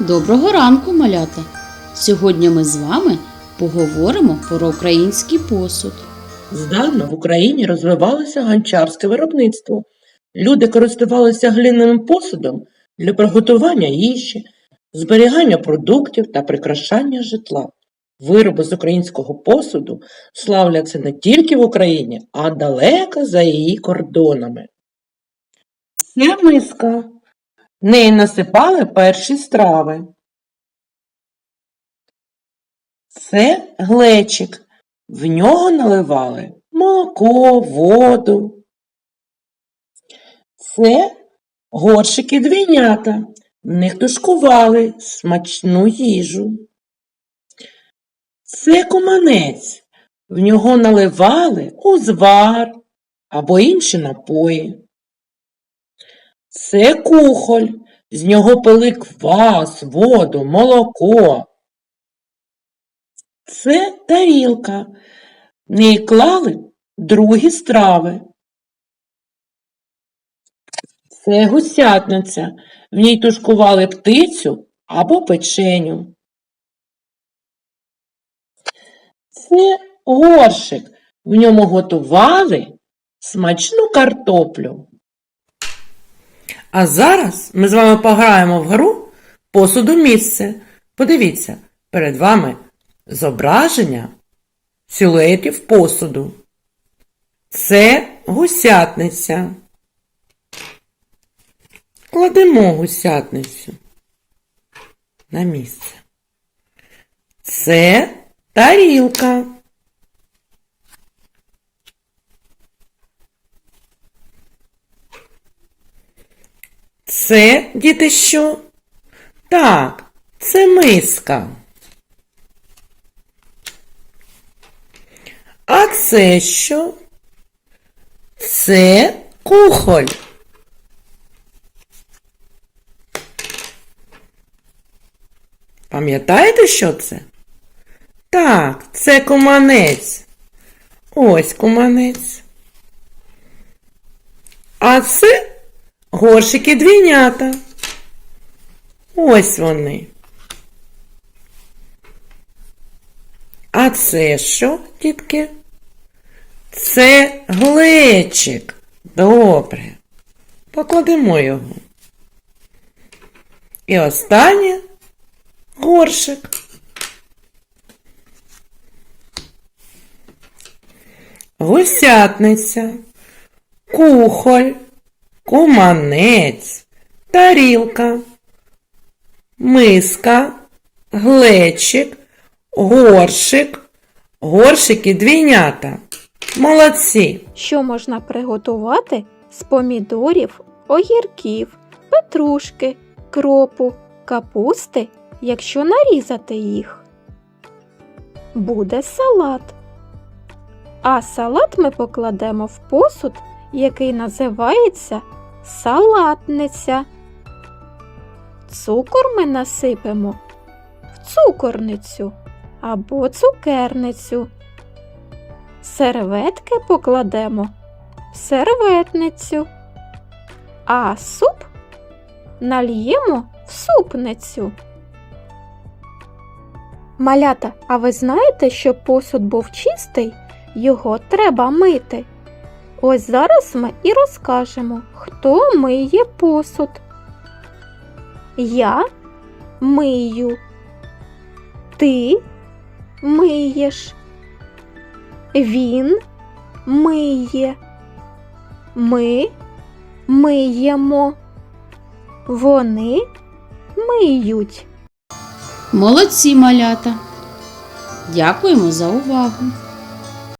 Доброго ранку, малята! Сьогодні ми з вами поговоримо про український посуд. Здавна в Україні розвивалося гончарське виробництво. Люди користувалися глиняним посудом для приготування їжі, зберігання продуктів та прикрашання житла. Вироби з українського посуду славляться не тільки в Україні, а далеко за її кордонами. Це миска. Неї насипали перші страви. Це глечик. В нього наливали молоко, воду. Це горшики двійнята. В них тушкували смачну їжу. Це куманець. В нього наливали узвар або інші напої. Це кухоль. З нього пили квас, воду, молоко. Це тарілка. В неї клали другі страви. Це гусятниця. В ній тушкували птицю або печеню. Це горшик. В ньому готували смачну картоплю. А зараз ми з вами пограємо в гру посуду місце. Подивіться, перед вами зображення силуетів посуду. Це гусятниця. Кладемо гусятницю на місце. Це тарілка. Це, діти, що? Так, це миска. А це що? Це кухоль. Пам'ятаєте, що це? Так, це куманець. Ось куманець. А це горшики двійнята. Ось вони. А це що, дітки? Це глечик. Добре. Покладемо його. І останнє горшик. Гусятниця, кухоль, куманець, тарілка, миска, глечик, горшик, горшики двійнята. Молодці! що можна приготувати з помідорів, огірків, петрушки, кропу, капусти, якщо нарізати їх. Буде салат. А салат ми покладемо в посуд, який називається салатниця. Цукор ми насипемо в цукорницю або цукерницю. Серветки покладемо в серветницю, а суп нальємо в супницю. Малята, а ви знаєте, щоб посуд був чистий, його треба мити. Ось зараз ми і розкажемо, хто миє посуд. Я мию. Ти миєш. Він миє. Ми миємо. Вони миють. Молодці малята! Дякуємо за увагу!